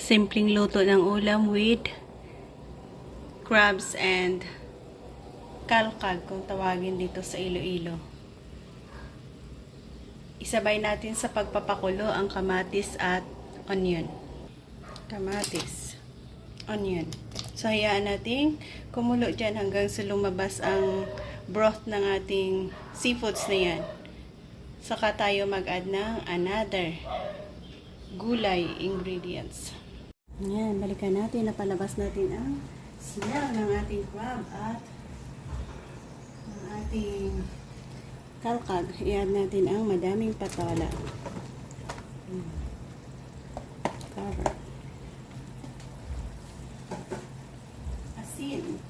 simpleng luto ng ulam with crabs and kalkag kung tawagin dito sa Iloilo. Isabay natin sa pagpapakulo ang kamatis at onion. Kamatis, onion. So, hayaan natin kumulo dyan hanggang sa lumabas ang broth ng ating seafoods na yan. Saka tayo mag-add ng another gulay ingredients. Yan, balikan natin. Napalabas natin ang smell ng ating crab at ang ating kalkag. I-add natin ang madaming patola. Cover. Asin.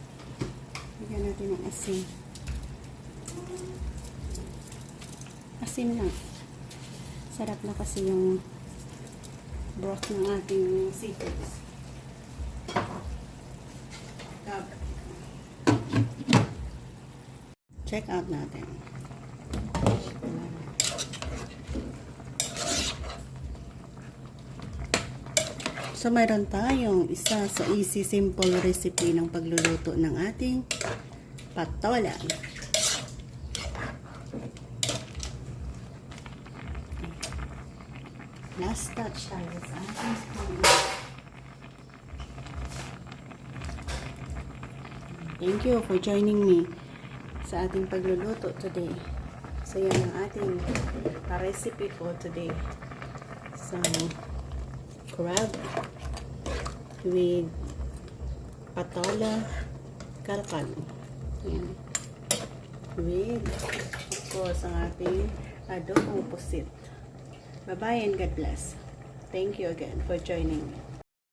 Bigyan natin ng asin. Asin lang. Sarap na kasi yung broth ng ating seafoods. Check out natin. So, mayroon tayong isa sa easy, simple recipe ng pagluluto ng ating patola. Last touch tayo sa ating spoon. Thank you for joining me sa ating pagluluto today. So, yan ang ating recipe for today. So, crab with patola kalkal. Yan. With, of course, ang ating adobong pusit. Bye-bye and God bless. Thank you again for joining me.